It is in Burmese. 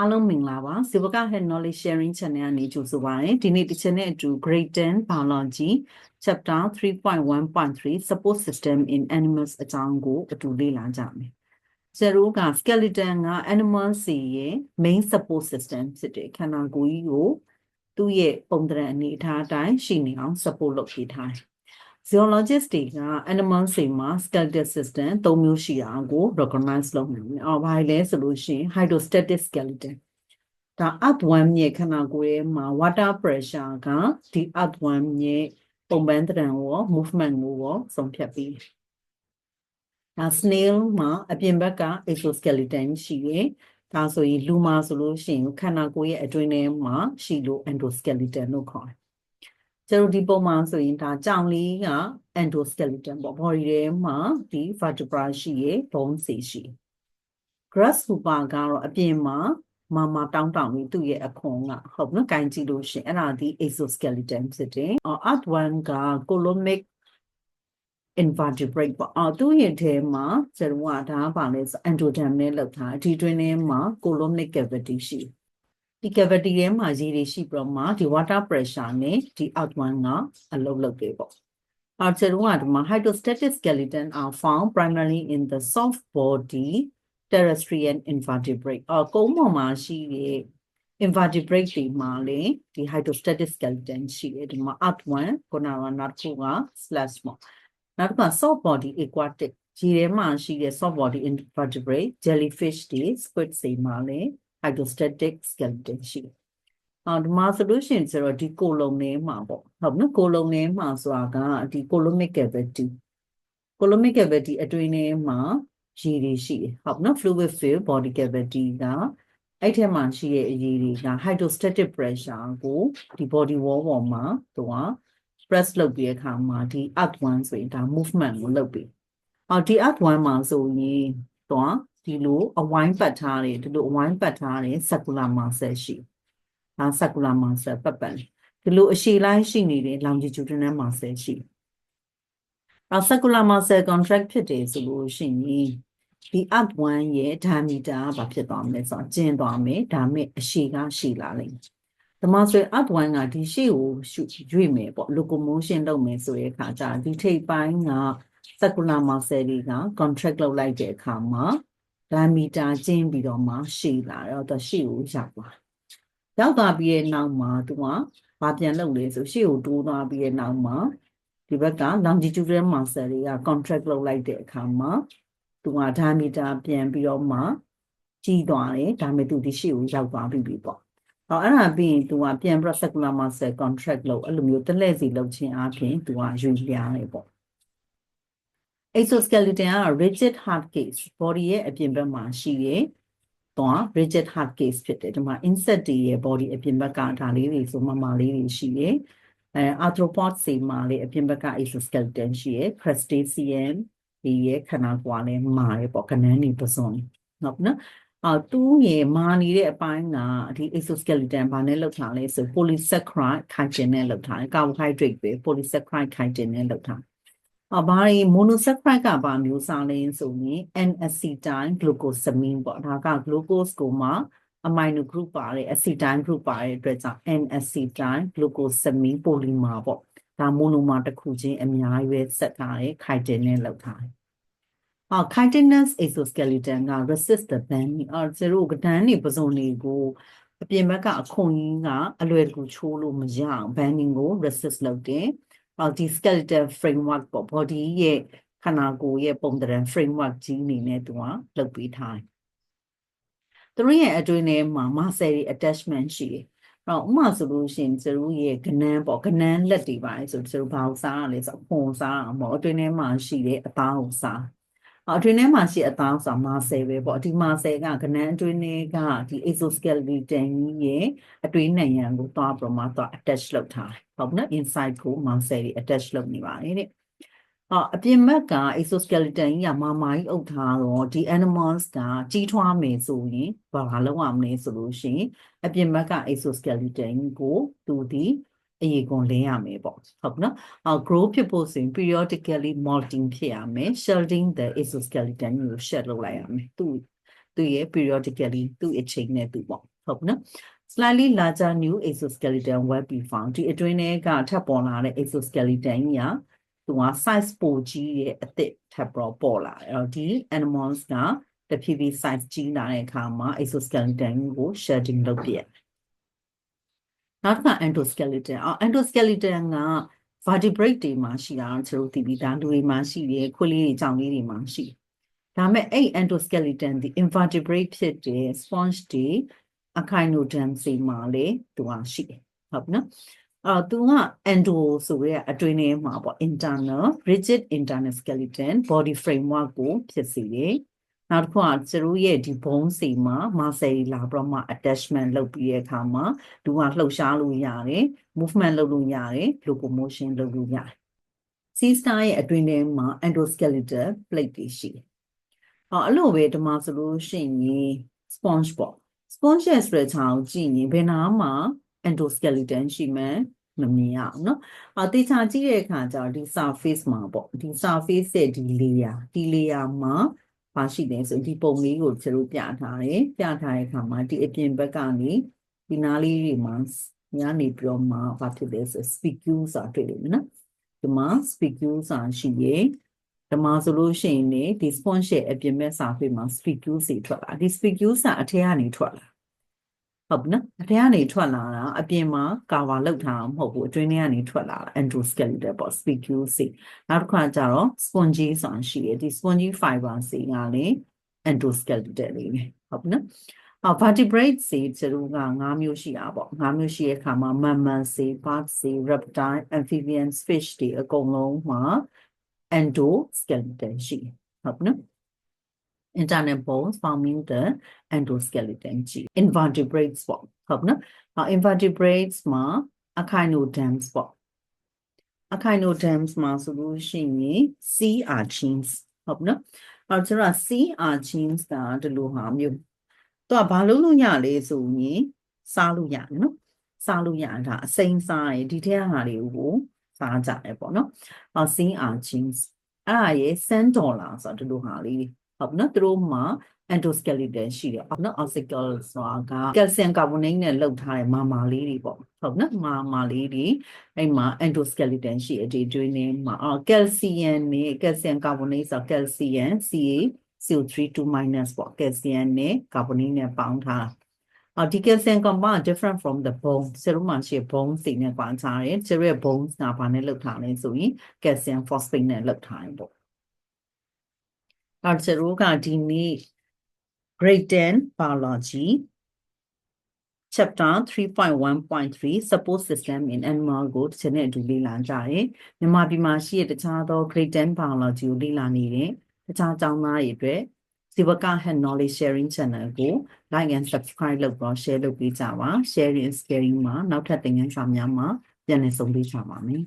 အားလုံးမင်္ဂလာပါ Silverca Head Knowledge Sharing Channel ကနေကြိုဆိုပါရစေဒီနေ့ဒီချက်နဲ့အတူ Grade 10 Biology Chapter 3.1.3 Support System in Animals အကြောင်းကိုအတူလေ့လာကြမယ်ဇရိုးက skeleton က animal စီရဲ့ main support system ဖြစ်တဲ့ခန္ဓာကိုယ်ကြီးကိုသူ့ရဲ့ပုံသဏ္ဍာန်အနေအထားအတိုင်းရှိနေအောင် support လုပ်ပေးထားတယ် zoologist တွေက animal တွေမှာ skeletal system သုံးမျိုးရှိတာကို recognize လုပ်နိုင်တယ်။အော်ဘာလဲဆိုလို့ရှိရင် hydrostatic skeleton ဒါ earthworm ရဲ့ခန္ဓာကိုယ်ရဲ့မှာ water pressure ကဒီ earthworm ရဲ့ပုံပန်းတံရော movement ကိုရောဆုံးဖြတ်ပြီးဒါ snail မှာအပြင်ဘက်က exoskeleton ရှိရယ်ဒါဆိုရင်လူမှာဆိုလို့ရှိရင်ခန္ဓာကိုယ်ရဲ့အတွင်းထဲမှာရှိလို့ endoskeleton လို့ခေါ်တယ် ကျတို့ဒီပုံမှာဆိုရင်ဒါကြောင်လေးက endoskeleton ပေါ့ body ထဲမှာဒီ vertebra ရှိရယ် bone စီရှိ grasshopper ကတော့အပြင်မှာမမတောင်းတောင်းလေးသူ့ရဲ့အခွန်ကဟုတ်နော်ကိုင်းကြည့်လို့ရှင်အဲ့ဒါဒီ exoskeleton ဖြစ်တယ်။ earthworm က coulommic invertebrate ပေါ့အော်သူ့ရဲ့ထဲမှာကျတော့ဒါကပါလဲဆို endoderm နဲ့လောက်ထားဒီတွင်းထဲမှာ coulommic cavity ရှိတယ် ဒီ cavity ထဲမှာရေတွေရှိပြီးတော့မှဒီ water pressure နဲ့ဒီ outone ကအလုပ်လုပ်တယ်ပေါ့။အော်ကျတော့ဒီမှာ hydrostatic skeleton are found primarily in the soft body terrestrial invertebrate အော်ကုန်းပေါ်မှာရှိတဲ့ invertebrate တွေမှာလေဒီ hydrostatic skeleton ရှိတယ်ဒီမှာ outone ခုနကနောက်တစ်ခုက slash ပေါ့နောက်တစ်ခါ soft body aquatic ရေထဲမှာရှိတဲ့ soft body invertebrate jellyfish တွေ squid တွေမှာလေ hydrostatic skeleton ရှိတယ်။အော်ဒီမှာဆိုလို့ရှိရင်ဆိုတော့ဒီကိုလုံထဲမှာပေါ့ဟုတ်နော်ကိုလုံထဲမှာဆိုတာကဒီ coulommic cavity coulommic cavity အတွင်းထဲမှာရေတွေရှိတယ်ဟုတ်နော် fluid field body cavity ကအဲ့ထဲမှာရှိတဲ့အရေးတွေက hydrostatic pressure ကိုဒီ body wall ပေါ်မှာသူက press လုပ်ပြီးတဲ့အခါမှာဒီ earth one ဆိုရင်ဒါ movement ကိုလုပ်ပြီးအော်ဒီ earth one မှာဆိုရင်သူက ဒီလိုအဝိုင်းပတ်ထားတယ်ဒီလိုအဝိုင်းပတ်ထားတယ် circular muscle ရှိဒါ circular muscle ပတ်ပတ်ဒီလိုအရှည်လိုက်ရှိနေတဲ့ longitudinal muscle ရှိအော် circular muscle contract ဖြစ်တယ်ဆိုလို့ရှိရင်ဒီ up 1ရဲ့ diameter ကဘာဖြစ်သွားမလဲဆိုတော့ကျင်းသွားမယ်ဒါမဲ့အရှည်ကရှည်လာလိမ့်မယ်ဒါမှဆိုရင် up 1ကဒီရှေ့ကိုရွေ့မယ်ပေါ့ locomotion လုပ်မယ်ဆိုတဲ့အခါကျဒီထိပ်ပိုင်းက circular muscle တွေက contract လုပ်လိုက်တဲ့အခါမှာ ဒမီတာကျင်းပြီးတော့မှရှည်လာတော့သူရှေ့ကိုရောက်သွားရောက်သွားပြီးရဲ့နောက်မှာသူကဘာပြန်လုပ်လဲဆိုရှေ့ကိုတိုးသွားပြီးရဲ့နောက်မှာဒီဘက်က longitudinal muscle တွေက contract လုပ်လိုက်တဲ့အခါမှာသူကဒမီတာပြန်ပြီးတော့မှကြီးသွားတယ်ဒါမဲ့သူဒီရှေ့ကိုရောက်သွားပြီပေါ့ဟောအဲ့ဒါပြီးရင်သူကပြန်ပြီး circular muscle contract လုပ်အဲ့လိုမျိုးတလဲစီလုပ်ခြင်းအပြင်သူကယူလျားတယ်ပေါ့ exoskeleton က rigid hard case body ရဲ့အပြင်ဘက်မှာရှိတဲ့တော့ rigid hard case ဖြစ်တယ်ဒီမှာ insect တွေရဲ့ body အပြင်ဘက်ကဒါလေးတွေဆိုမမလေးတွေရှိတယ်အဲ arthropod တွေမှာလေအပြင်ဘက်က exoskeleton ရှိရယ် crustacean ဒီရဲ့ခန္ဓာကိုယ်လည်းမာရယ်ပေါ့ကနန်းနေပစွန်နော်နော်အော်သူရဲ့မာနေတဲ့အပိုင်းကဒီ exoskeleton ဘာနဲ့လောက်ထားလဲဆို polysaccharide chitin နဲ့လောက်ထားတယ် carbohydrate ပဲ polysaccharide chitin နဲ့လောက်ထားအ ဘာရီ monosaccharide ကဘာမျိုးစားလဲဆိုရင် N-acetyl glucosamine ပေါ့ဒါက glucose ကိုမှ amino group ပါတယ် acetyl group ပါတဲ့အတွက်ကြောင့် N-acetyl glucosamine polymer ပေါ့ဒါ monomer တစ်ခုချင်းအများကြီးပဲဆက်ထားတယ် chitin နဲ့လောက်ထားတယ်အော် chitinous exoskeleton က resist the bending အော်ဇရိုကဒန်းနေပစုံတွေကိုအပြင်ဘက်ကအခွန်ကြီးကအလွယ်တကူချိုးလို့မရအောင် bending ကို resist လုပ်တယ် ဒီ skeletal framework ပေါ့ body ရဲ့ခန္ဓာကိုယ်ရဲ့ပုံသဏ္ဍာန် framework ကြီးအနေနဲ့သူကလုပ်ပေးထားတယ်။သူတို့ရဲ့အတွင်းထဲမှာ muscle တွေ attachment ရှိတယ်။အဲ့တော့ဥပမာဆိုလို့ရှိရင်သူတို့ရဲ့ကနန်းပေါ့ကနန်းလက်တွေပါလေဆိုသူတို့ဘာကိုစားရလဲဆိုအဖွန်စားအောင်ပေါ့အတွင်းထဲမှာရှိတဲ့အသားကိုစား အတွင်းထဲမှာရှိအသားဆိုတာမာဆယ်ပဲပေါ့ဒီမာဆယ်ကကနန်းအတွင်းထဲကဒီ exoskeleton ကြီးရဲ့အတွင်းနံရံကိုသွားပြီးတော့မှသွား attach လုပ်ထားတယ်ဟုတ်နော် inside ကိုမာဆယ်တွေ attach လုပ်နေပါတယ်တဲ့အော်အပြင်ဘက်က exoskeleton ကြီးကမာမာကြီးအုပ်ထားတော့ဒီ animals ကကြီးထွားမယ်ဆိုရင်ဘာလုပ်ရမလဲဆိုလို့ရှိရင်အပြင်ဘက်က exoskeleton ကိုသူဒီ အရေကုန်လင်းရမယ်ပေါ့ဟုတ်နော်အော် grow ဖြစ်ဖို့ဆိုရင် periodically molting ဖြစ်ရမယ် shedding the exoskeleton ကို shed လုပ်လိုက်ရမယ်သူသူရဲ့ periodically သူ့အချိန်နဲ့သူပေါ့ဟုတ်ပြီနော် slightly larger new exoskeleton will be found ဒီအတွင်းထဲကထပ်ပေါ်လာတဲ့ exoskeleton ကြီးကသူက size ပိုကြီးရဲ့အသစ်ထပ်ပေါ်ပေါ်လာတယ်အဲ့တော့ဒီ animals ကတဖြည်းဖြည်း size ကြီးလာတဲ့အခါမှာ exoskeleton ကို shedding လုပ်ပြရ နောက်တစ်ခါ endoskeleton အော် endoskeleton က vertebrate တွေမှာရှိတာကျွန်တော်တို့သိပြီးသားလူတွေမှာရှိတယ်ခွေးလေးတွေကြောင်လေးတွေမှာရှိတယ်ဒါပေမဲ့အဲ့ endoskeleton ဒီ invertebrate ဖြစ်တဲ့ sponge တွေ echinoderm စီမှာလေသူကရှိတယ်ဟုတ်ပြီနော်အော်သူက endo ဆိုရဲအတွင်းထဲမှာပေါ့ internal rigid internal skeleton body framework ကိုဖြစ်စေတယ် နောက်တစ်ခုကကျတို့ရဲ့ဒီ bone စီမှာ muscle လာပြီးတော့မှ attachment လုပ်ပြီးတဲ့အခါမှာသူကလှုပ်ရှားလို့ရတယ် movement လုပ်လို့ရတယ် locomotion လုပ်လို့ရတယ် sea star ရဲ့အတွင်းထဲမှာ endoskeletal plate တွေရှိတယ်အော်အဲ့လိုပဲဒီမှာဆိုလို့ရှိရင် sponge ပေါ့ sponge ရဲ့ structure ကိုကြည့်ရင်ဘယ်နာမှာ endoskeleton ရှိမှန်းမမြင်ရအောင်เนาะအတေချာကြည့်တဲ့အခါကျတော့ဒီ surface မှာပေါ့ဒီ surface ရဲ့ဒီ layer ဒီ layer မှာ ဘာရှိလဲဆိုဒီပုံလေးကိုကျွန်တော်ပြထားတယ်ပြထားတဲ့အခါမှာဒီအပြင်ဘက်ကနေဒီနားလေးတွေမှာညာနေပြီးတော့မှဘာဖြစ်လဲဆို spicule ဆိုတာတွေ့လိမ့်မယ်နော်ဒီမှာ spicule ဆိုတာရှိရဲ့ဒီမှာဆိုလို့ရှိရင်ねဒီ sponge ရဲ့အပြင်ဘက် surface မှာ spicule စီထွက်လာဒီ spicule စာအထက်ကနေထွက်လာ ဟုတ်ပြီနော်အထက်ကနေထွက်လာတာအပြင်မှာကာဗာလောက်ထားတာမဟုတ်ဘူးအတွင်းထဲကနေထွက်လာတာ endoskeletal ပေါ့ spicule စီနောက်တစ်ခါကျတော့ spongy ဆိုတာရှိတယ်ဒီ spongy fiber စီကလည်း endoskeletal လေးပဲဟုတ်ပြီနော်အော် vertebrate စီကျတို့က၅မျိုးရှိတာပေါ့၅မျိုးရှိတဲ့အခါမှာ mammal စီ bird စီ reptile amphibian fish တွေအကုန်လုံးမှာ endoskeleton ရှိတယ်ဟုတ်ပြီနော် internal bones forming the endoskeleton ကြီး invertebrates ပေါ့ဟုတ်နော်။ invertebrates မှာ echinoderms ပေါ့ echinoderms မှာဆိုလို့ရှိရင် sea urchins ဟုတ်နော်။အဲကျွန်တော် sea urchins ကဒီလိုဟာမျိုးသူကဘာလုပ်လို့ရလဲဆိုရင်စားလို့ရတယ်နော်။စားလို့ရတာအစိမ်းစားရဒီထက်ဟာတွေကိုစားကြတယ်ပေါ့နော်။အော် sea urchins အဲ့ဒါရဲ့ sand dollar ဆိုတော့ဒီလိုဟာလေးတွေ ဟုတ်နော်သူတို့မှာ endoskeleton ရှိတယ်ဟုတ်နော် ossicle ဆိုတာက calcium carbonate နဲ့လုပ်ထားတဲ့မာမာလေးတွေပေါ့ဟုတ်နော်မာမာလေးတွေအဲ့မှာ endoskeleton ရှိတယ်ဒီတွင်းနေမှာအော် calcium နဲ့ calcium carbonate ဆို calcium Ca CO3 2- ပေါ့ calcium နဲ့ carbonate နဲ့ပေါင်းထားအော်ဒီ calcium compound different from the bone ဆရာတို့မှာရှိ bone စီနဲ့ကွာခြားတယ်ဆရာတို့ရဲ့ bones ကဘာနဲ့လုပ်ထားလဲဆိုရင် calcium phosphate နဲ့လုပ်ထားတယ်ပေါ့ အဲ့ကျတို့ကဒီနေ့ grade 10 biology chapter 3.1.3 support system in animal ကိုတစ်ချက်နဲ့အတူလေ့လာကြတယ်မြန်မာပြည်မှာရှိတဲ့တခြားသော grade 10 biology ကိုလေ့လာနေတဲ့တခြားကျောင်းသားတွေအတွက်ဇီဝက head knowledge sharing channel ကို like and subscribe လုပ်ပြီး share လုပ်ပေးကြပါ sharing is caring မှာနောက်ထပ်သင်ခန်းစာများမှာပြန်လည်ဆုံတွေ့ကြပါမယ်